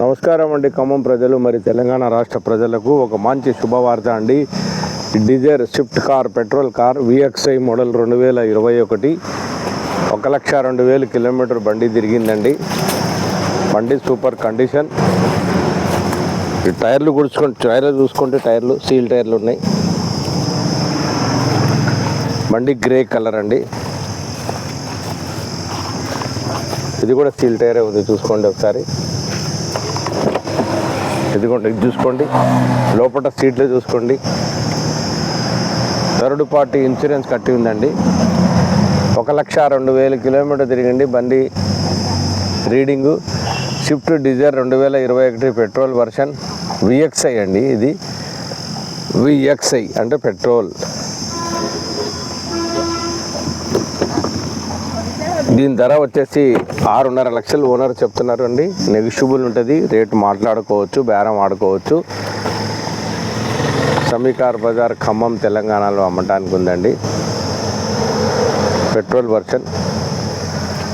నమస్కారం అండి ఖమ్మం ప్రజలు మరి తెలంగాణ రాష్ట్ర ప్రజలకు ఒక మంచి శుభవార్త అండి. Dzire Swift car petrol car VXI model రెండు వేల ఇరవై ఒకటి. ఒక లక్ష రెండు వేలు కిలోమీటర్ బండి తిరిగిందండి. బండి సూపర్ కండిషన్. టైర్లు గుడుచుకుంటే టైర్లు చూసుకుంటే టైర్లు సీల్ టైర్లు ఉన్నాయి. బండి గ్రే కలర్ అండి. ఇది కూడా సీల్ టైరే ఉంది చూసుకోండి ఒకసారి. ఇదిగోండి ఇది చూసుకోండి. లోపల సీట్లు చూసుకోండి. థర్డ్ పార్టీ ఇన్సూరెన్స్ కట్టి ఉందండి. ఒక లక్ష రెండు వేల కిలోమీటర్ తిరిగింది బండి రీడింగు. స్విఫ్ట్ డిజైర్ రెండు వేల ఇరవై ఒకటి పెట్రోల్ వర్షన్. విఎక్స్ఐ అండి ఇది. విఎక్స్ఐ అంటే పెట్రోల్. దీని ధర వచ్చేసి ఆరున్నర లక్షలు ఓనర్ చెప్తున్నారు అండి. నెగిషియబుల్ ఉంటుంది రేటు మాట్లాడుకోవచ్చు బేరం ఆడుకోవచ్చు. సమీకార్ బజార్ ఖమ్మం తెలంగాణలో అమ్మటానికి ఉందండి. Petrol version.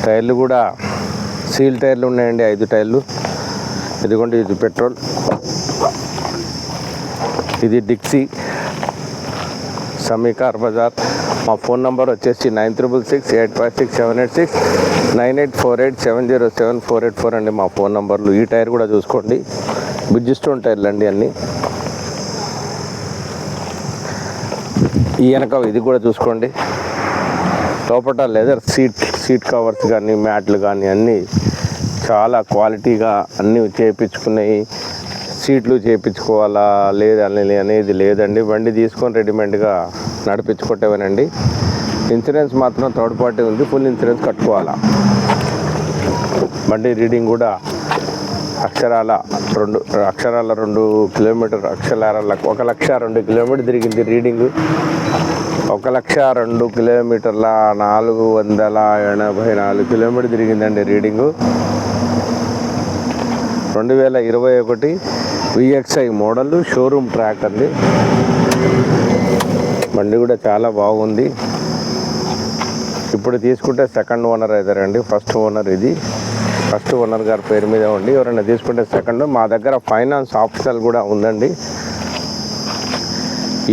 టైర్లు కూడా సీల్ టైర్లు ఉన్నాయండి ఐదు టైర్లు. ఇదిగోండి ఇది పెట్రోల్. ఇది డిక్సీ. సమీకార్ బజార్. మా ఫోన్ నంబర్ వచ్చేసి nine triple six eight five six seven eight six nine eight four eight seven zero seven four eight four అండి మా ఫోన్ నంబర్లు. ఈ టైర్ కూడా చూసుకోండి. బ్రిడ్జిస్టోన్ టైర్లు అండి అన్నీ. ఈ వెనక ఇది కూడా చూసుకోండి. లోపల లెదర్ సీట్ సీట్ కవర్స్ కానీ మ్యాట్లు కానీ అన్నీ చాలా క్వాలిటీగా అన్నీ చేయించుకున్నాయి. సీట్లు చేయించుకోవాలా లేదా అని- అనేది లేదండి. బండి తీసుకొని రెడీమేడ్గా నడిపించుకుంటేవేనండి ఇన్సూరెన్స్ మాత్రం థర్డ్ పార్టీ ఉంది. ఫుల్ ఇన్సూరెన్స్ కట్టుకోవాలా. బండి రీడింగ్ కూడా అక్షరాల రెండు అక్షరాల రెండు కిలోమీటర్ అక్షరాల ఒక లక్ష రెండు కిలోమీటర్ తిరిగింది రీడింగ్. ఒక లక్ష రెండు కిలోమీటర్ల నాలుగు వందల ఎనభై నాలుగు కిలోమీటర్ తిరిగిందండి రీడింగు. రెండు వేల ఇరవై ఒకటి విఎక్స్ఐ మోడల్ షోరూమ్ ట్రాక్ అండి బండి కూడా చాలా బాగుంది. ఇప్పుడు తీసుకుంటే సెకండ్ ఓనర్ అవుతారండి ఫస్ట్ ఓనర్ ఇది. ఫస్ట్ ఓనర్ గారి పేరు మీద ఉండి ఎవరైనా తీసుకుంటే సెకండ్ మా దగ్గర ఫైనాన్స్ ఆప్షనల్ కూడా ఉందండి.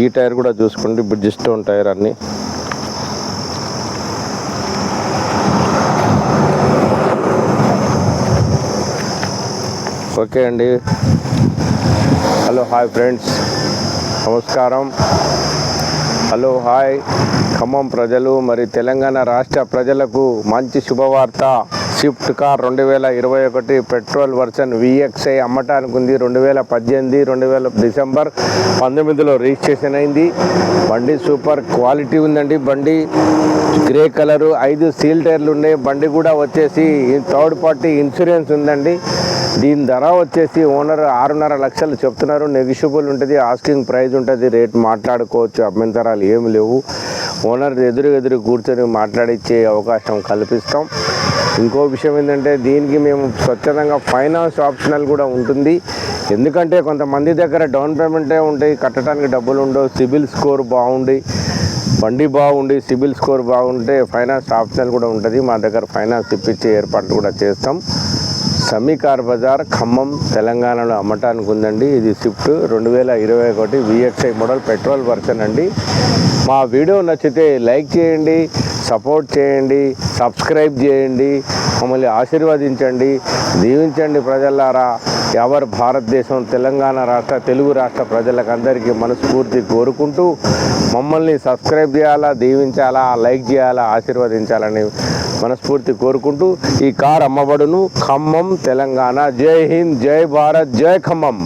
ఈ టైర్ కూడా చూసుకోండి బ్రిడ్జిస్టోన్ టైర్ అన్నీ. ఓకే అండి. Hello hi friends. నమస్కారం. Hello hi. ఖమ్మం ప్రజలు మరి తెలంగాణ రాష్ట్ర ప్రజలకు మంచి శుభవార్త. స్విఫ్ట్ కార్ రెండు వేల ఇరవై ఒకటి పెట్రోల్ వర్షన్ విఎక్స్ఐ అమ్మటానికి ఉంది. రెండు వేల పద్దెనిమిది రెండు వేల డిసెంబర్ పంతొమ్మిదిలో రిజిస్ట్రేషన్ అయింది. బండి సూపర్ క్వాలిటీ ఉందండి బండి. గ్రే కలరు ఐదు సీల్ టైర్లు ఉన్నాయి. బండి కూడా వచ్చేసి థర్డ్ పార్టీ ఇన్సూరెన్స్ ఉందండి. దీని ధర వచ్చేసి ఓనర్ ఆరున్నర లక్షలు చెప్తున్నారు. నెగిషియబుల్ ఉంటుంది ఆస్కింగ్ ప్రైస్ ఉంటుంది రేట్ మాట్లాడుకోవచ్చు అభ్యంతరాలు ఏమి లేవు. ఓనర్ ఎదురు ఎదురు కూర్చొని మాట్లాడిచ్చే అవకాశం కల్పిస్తాం. ఇంకో విషయం ఏంటంటే దీనికి మేము స్వచ్ఛందంగా ఫైనాన్స్ ఆప్షనల్ కూడా ఉంటుంది. ఎందుకంటే కొంతమంది దగ్గర డౌన్ పేమెంటే ఉంటాయి కట్టడానికి డబ్బులు ఉండవు సిబిల్ స్కోర్ బాగుండి బండి బాగుండి సిబిల్ స్కోర్ బాగుంటే ఫైనాన్స్ ఆప్షనల్ కూడా ఉంటుంది. మా దగ్గర ఫైనాన్స్ ఇప్పించే ఏర్పాట్లు కూడా చేస్తాం. సమీకార్ బజార్ ఖమ్మం తెలంగాణలో అమ్మటానికి ఉందండి ఇది స్విఫ్ట్ రెండు వేల ఇరవై ఒకటి విఎక్స్ఐ మోడల్ పెట్రోల్ వర్షన్ అండి. మా వీడియో నచ్చితే లైక్ చేయండి సపోర్ట్ చేయండి సబ్స్క్రైబ్ చేయండి మమ్మల్ని ఆశీర్వదించండి దీవించండి ప్రజలారా. ఎవరు భారతదేశం తెలంగాణ రాష్ట్ర తెలుగు రాష్ట్ర ప్రజలకు అందరికీ మనస్ఫూర్తి కోరుకుంటూ మమ్మల్ని సబ్స్క్రైబ్ చేయాలా దీవించాలా లైక్ చేయాలా ఆశీర్వదించాలని మనస్ఫూర్తి కోరుకుంటూ ఈ కార్ అమ్మబడును. ఖమ్మం తెలంగాణ. జై హింద్ జై భారత్ జై ఖమ్మం.